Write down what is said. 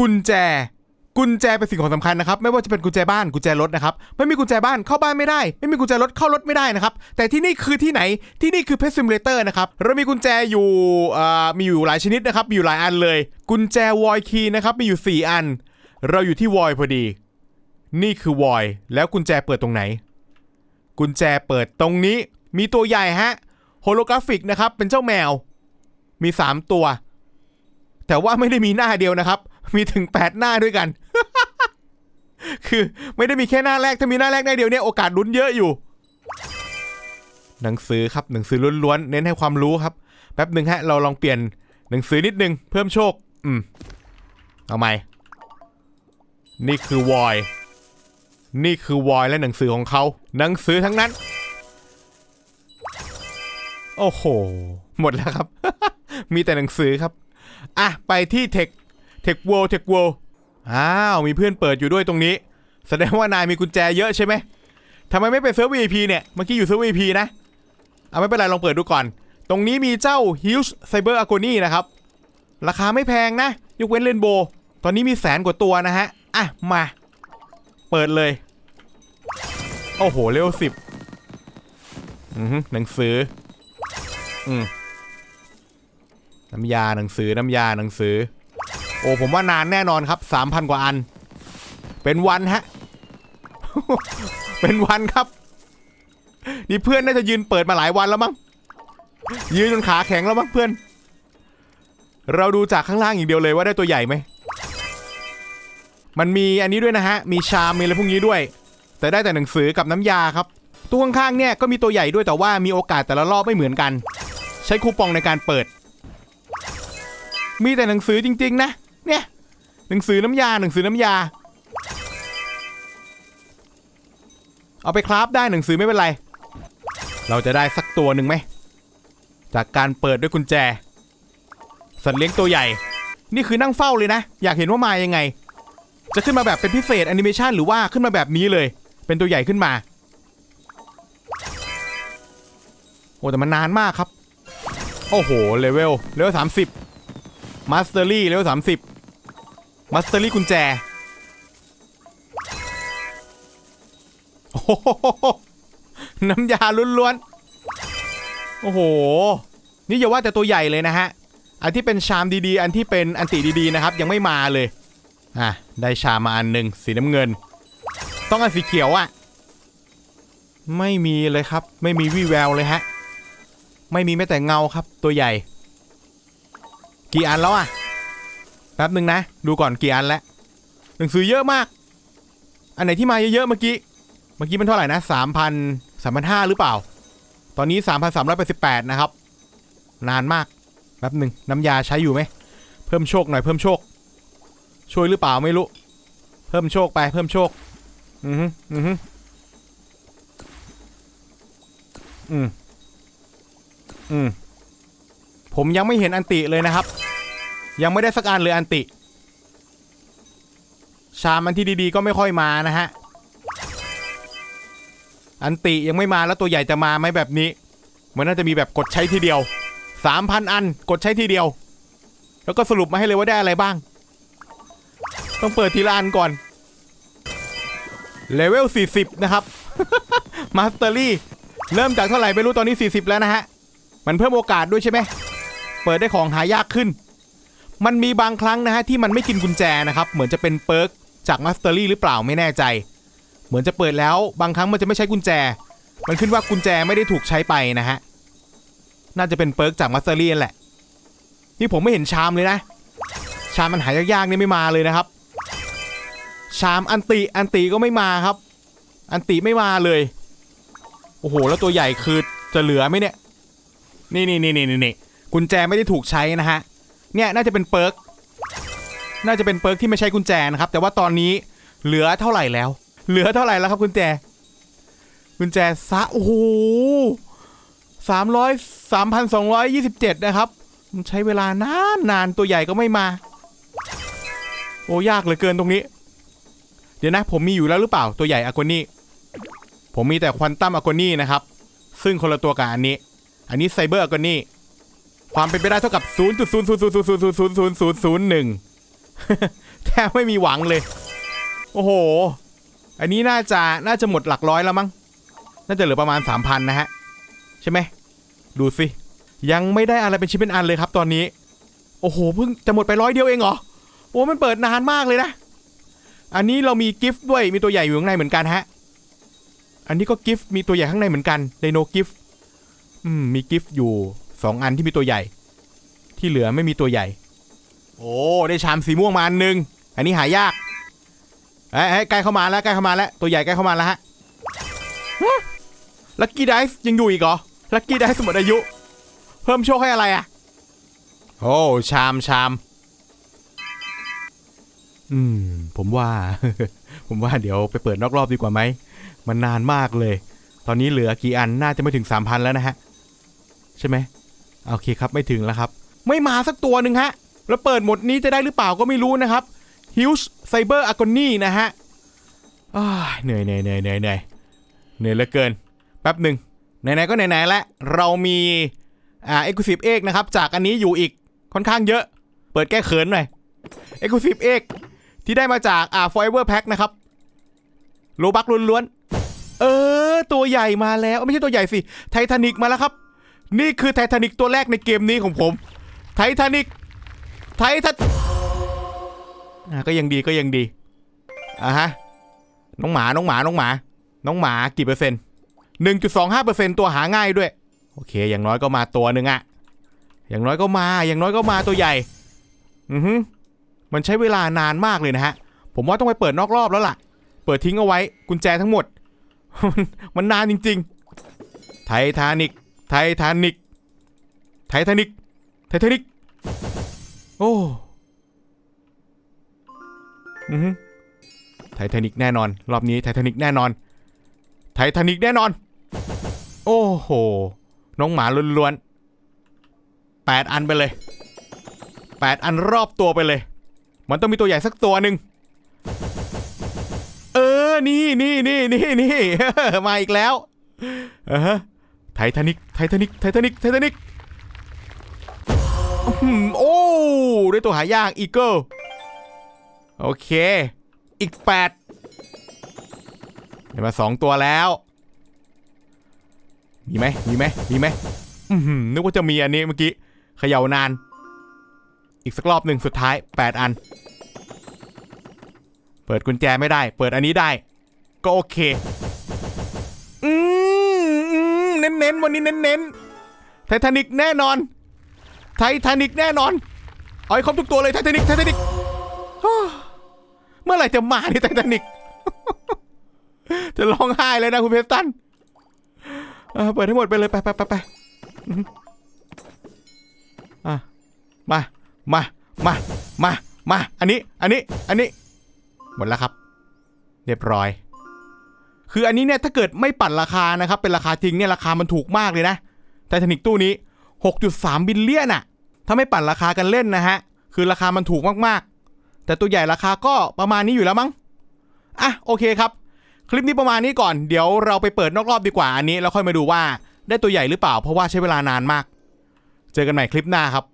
กุญแจ กุญแจเป็นสิ่งของสำคัญนะครับ ไม่ว่าจะเป็นกุญแจบ้านกุญแจรถนะครับ ไม่มีกุญแจบ้านเข้าบ้านไม่ได้ ไม่มีกุญแจรถเข้ารถไม่ได้นะครับ แต่ที่นี่คือที่ไหน ที่นี่คือเพ t ซิมเลเตอร์นะครับ เรามีกุญแจอยู่อ่อมีอยู่หลายชนิดนะครับ มีอยู่หลายอันเลย กุญแจวอยคีย์นะครับ มีอยู่ 4 อัน เราอยู่ที่วอยพอดี นี่คือวอยแล้วกุญแจเปิดตรงไหน กุญแจเปิดตรงนี้ มีตัวใหญ่ฮะ โฮโลกราฟิกนะครับ เป็นเจ้าแมว มี 3 ตัวแต่ว่าไม่ได้มีหน้าเดียวนะครับ มีถึง 8 หน้าด้วยกัน คือไม่ได้มีแค่หน้าแรก ถ้ามีหน้าแรกหน้าเดียวเนี่ยโอกาสลุ้นเยอะอยู่ หนังสือครับหนังสือล้วนๆเน้นให้ความรู้ครับ แป๊บหนึ่งฮะ เราลองเปลี่ยนหนังสือนิดนึง เพิ่มโชค อืม เอาใหม่ นี่คือวอยนี่คือวอยและหนังสือของเขา หนังสือทั้งนั้น โอ้โห หมดแล้วครับ มีแต่หนังสือครับ อะ ไปที่เทค เทคเวิลด์เทคเวิลด์อ้าวมีเพื่อนเปิดอยู่ด้วยตรงนี้ แสดงว่านายมีกุญแจเยอะใช่ไหมทำไมไม่เป็นเซิร์ฟ VIP เนี่ยเมื่อกี้อยู่เซิร์ฟ VIP นะเอาไม่เป็นไรลองเปิดดูก่อน ตรงนี้มีเจ้า Huge Cyber Agony นะครับ ราคาไม่แพงนะ ยกเว้นเลนโบ ตอนนี้มีแสนกว่าตัวนะฮะ อะ มา เปิดเลย โอ้โหเร็วสิบอือหือหนังสือ อืมน้ำยาหนังสือน้ำยาหนังสือ โอ้ผมว่านานแน่นอนครับ 3,000 กว่าอัน เป็นวันฮะ เป็นวันครับ นี่เพื่อนน่าจะยืนเปิดมาหลายวันแล้วมั้ง ยืนจนขาแข็งแล้วมั้งเพื่อน เราดูจากข้างล่างอย่างเดียวเลยว่าได้ตัวใหญ่ไหม มันมีอันนี้ด้วยนะฮะ มีชามมีอะไรพวกนี้ด้วย แต่ได้แต่หนังสือกับน้ำยาครับ ตัวข้างๆเนี่ยก็มีตัวใหญ่ด้วยแต่ว่ามีโอกาสแต่ละรอบไม่เหมือนกัน ใช้คูปองในการเปิดมีแต่หนังสือจริง ๆ นะ หนังสือน้ำยาหนังสือน้ำยา เอาไปคราฟได้หนังสือไม่เป็นไร เราจะได้สักตัวหนึ่งไหม จากการเปิดด้วยกุญแจ สัตว์เลี้ยงตัวใหญ่ นี่คือนั่งเฝ้าเลยนะ อยากเห็นว่ามายังไง จะขึ้นมาแบบเป็นพิเศษแอนิเมชันหรือว่าขึ้นมาแบบนี้เลย เป็นตัวใหญ่ขึ้นมา โอ้แต่มันนานมากครับ โอ้โหเลเวลเลเวลสามสิบมาสเตอรี่เลเวลสามสิบ มาสเตอรี่กุญแจ โอ้โห น้ำยาล้วนๆ โอ้โห นี่อย่าว่าแต่ตัวใหญ่เลยนะฮะ อันที่เป็นชามดีๆ อันที่เป็นอันติดีๆนะครับ ยังไม่มาเลย อะ ได้ชามมาอันหนึ่งสีน้ำเงิน ต้องอันสีเขียวอะไม่มีเลยครับ ไม่มีวี่แววเลยฮะ ไม่มีแม้แต่เงาครับ ตัวใหญ่ กี่อันแล้วอะ ป๊บหนึ่งนะ ดูก่อนกี่อันแล้วหนังสือเยอะมาก อันไหนที่มาเยอะๆเมื่อกี้ เมื่อกี้มันเท่าไหร่นะสามพันสามพันห้าหรือเปล่า ตอนนี้สามพันสามร้อยแปดสิบแปดนะครับ นานมาก แป๊บหนึ่งน้ำยาใช้อยู่ไหม เพิ่มโชคหน่อยเพิ่มโชค ช่วยหรือเปล่าไม่รู้ เพิ่มโชคไปเพิ่มโชค อือฮึอือฮึอืมอืมผมยังไม่เห็นอันติเลยนะครับ ยังไม่ได้สักอันเลยอันติ ชามันที่ดีๆก็ไม่ค่อยมานะฮะ อันติยังไม่มาแล้วตัวใหญ่จะมาไหมแบบนี้ มันน่าจะมีแบบกดใช้ทีเดียว 3,000 อันกดใช้ทีเดียว แล้วก็สรุปมาให้เลยว่าได้อะไรบ้าง ต้องเปิดทีละอันก่อนเลเวล 40 นะครับ มาสเตอรี่เริ่มจากเท่าไหร่ไม่รู้ตอนนี้ 40 แล้วนะฮะ มันเพิ่มโอกาสด้วยใช่ไหม เปิดได้ของหายากขึ้น มันมีบางครั้งนะฮะที่มันไม่กินกุญแจนะครับ เหมือนจะเป็นเปิร์กจากมาสเตอรี่หรือเปล่าไม่แน่ใจ เหมือนจะเปิดแล้วบางครั้งมันจะไม่ใช้กุญแจ มันขึ้นว่ากุญแจไม่ได้ถูกใช้ไปนะฮะ น่าจะเป็นเปิร์กจากมาสเตอรี่แหละ นี่ผมไม่เห็นชามเลยนะ ชามมันหายากๆนี่ไม่มาเลยนะครับ ชามอันติอันติก็ไม่มาครับ อันติไม่มาเลย โอ้โห แล้วตัวใหญ่คือจะเหลือไหมเนี่ย นี่นี่นี่นี่นี่กุญแจไม่ได้ถูกใช้นะฮะ เนี่ยน่าจะเป็นเปิร์กน่าจะเป็นเปิร์กที่ไม่ใช้กุญแจนะครับ แต่ว่าตอนนี้เหลือเท่าไหร่แล้ว เหลือเท่าไหร่แล้วครับกุญแจ กุญแจซะโอ้โหสามร้อยสามพันสองร้อยยี่สิบเจ็ดนะครับ มันใช้เวลานานนานตัวใหญ่ก็ไม่มา โอ้ยากเหลือเกินตรงนี้ เดี๋ยวนะ ผมมีอยู่แล้วหรือเปล่าตัวใหญ่อากนี่ ผมมีแต่ควอนตัมอากนี่นะครับ ซึ่งคนละตัวกับอันนี้ อันนี้ไซเบอร์อากนี่ ความเป็นไปได้เท่ากับ 0.000000001 แทบไม่มีหวังเลย โอ้โห อันนี้น่าจะน่าจะหมดหลักร้อยแล้วมั้ง น่าจะเหลือประมาณ 3,000 นะฮะ ใช่ไหม ดูสิ ยังไม่ได้อะไรเป็นชิ้นเป็นอันเลยครับตอนนี้ โอ้โห เพิ่งจะหมดไปร้อยเดียวเองเหรอ โอ้มันเปิดนานมากเลยนะ อันนี้เรามีกิฟต์ด้วย มีตัวใหญ่อยู่ข้างในเหมือนกันฮะ อันนี้ก็กิฟต์มีตัวใหญ่ข้างในเหมือนกันไดโนกิฟต์อืม มีกิฟต์อยู่ 2อันที่มีตัวใหญ่ ที่เหลือไม่มีตัวใหญ่ โอ้ได้ชามสีม่วงมาอันหนึ่งอันนี้หายากเอ้ยเอ้ใกล้เข้ามาแล้วใกล้เข้ามาแล้วตัวใหญ่ใกล้เข้ามาแล้วฮะลัคกี้ไดส์ยังอยู่อีกเหรอลัคกี้ไดส์หมดอายุ เพิ่มโชคให้อะไรอะโอ้ชามชามอืม ผมว่า ผมว่าเดี๋ยวไปเปิดนอกรอบดีกว่าไหม มันนานมากเลย ตอนนี้เหลือกี่อันน่าจะไม่ถึง3,000แล้วนะฮะ ใช่ไหม โอเคครับไม่ถึงแล้วครับ ไม่มาสักตัวหนึ่งฮะ แล้วเปิดหมดนี้จะได้หรือเปล่าก็ไม่รู้นะครับ h u g e Cyber a g o n y นะฮะอ้าเหนื่อยเหนื่อยเหนื่อยเหนื่อยเหนื่อยเหนื่อยเหลือเกิน แป๊บหนึ่งไหนๆก็ไหนๆแล้วเรามีอ่า Exclusive Egg นะครับ จากอันนี้อยู่อีกค่อนข้างเยอะ เปิดแก้เขินหน่อย Exclusive Egg ที่ได้มาจากอ่า Forever Pack นะครับโลบักล้วนๆเออ ตัวใหญ่มาแล้ว ไม่ใช่ตัวใหญ่สิ ไททานิกมาแล้วครับ นี่คือไททานิกตัวแรกในเกมนี้ของผม ไททานิกไททันก็ยังดีก็ยังดีอะฮะ น้องหมา น้องหมา น้องหมา น้องหมากี่เปอร์เซ็นต์หนึ่งจุดสองห้าเปอร์เซ็นต์ตัวหาง่ายด้วย โอเค อย่างน้อยก็มาตัวหนึ่งอะอย่างน้อยก็มา อย่างน้อยก็มาตัวใหญ่ อือฮึมันใช้เวลานานมากเลยนะฮะ ผมว่าต้องไปเปิดนอกรอบแล้วล่ะ เปิดทิ้งเอาไว้กุญแจทั้งหมด มันมันนานจริง ๆ ไททานิก ไททานิกไททานิกไททานิกโอ้อือไททานิกแน่นอน รอบนี้ไททานิกแน่นอน ไททานิกแน่นอน โอ้โห น้องหมาล้วนๆแปดอันไปเลยแปดอันรอบตัวไปเลย มันต้องมีตัวใหญ่สักตัวหนึ่งเออ นี่นี่นี่นี่นี่มาอีกแล้ว เออ ททานิกไททานิกไททานิกไททานิกโอ้ได้ตัวหายากอีเกิลโอเค อีกแปดได้มาสองตัวแล้ว มีไหมมีไหมมีไหมนึกว่าจะมีอันนี้เมื่อกี้เขย่านาน อีกสักรอบหนึ่งสุดท้าย 8 อัน เปิดกุญแจไม่ได้ เปิดอันนี้ได้ ก็โอเค เน้นๆวันนี้เน้นๆไททานิกแน่นอน ไททานิกแน่นอนเอาให้ครบทุกตัวเลยไททานิกไททานิกเมื่อไหร่จะมาเนี่ยไททานิกจะร้องไห้เลยนะคุณเพสตันเปิดให้หมดไปเลยไปไปไปไปมา มา มา มา มา อันนี้ อันนี้ อันนี้ หมดแล้วครับ เรียบร้อย คืออันนี้เนี่ยถ้าเกิดไม่ปั่นราคานะครับ เป็นราคาจริงเนี่ยราคามันถูกมากเลยนะไททานิกตู้นี้ 6.3 บิลเลียนอะถ้าไม่ปั่นราคากันเล่นนะฮะ คือราคามันถูกมากๆ แต่ตัวใหญ่ราคาก็ประมาณนี้อยู่แล้วมั้ง อะ โอเคครับ คลิปนี้ประมาณนี้ก่อน เดี๋ยวเราไปเปิดนอกรอบดีกว่าอันนี้ แล้วค่อยมาดูว่าได้ตัวใหญ่หรือเปล่า เพราะว่าใช้เวลานานมาก เจอกันใหม่คลิปหน้าครับ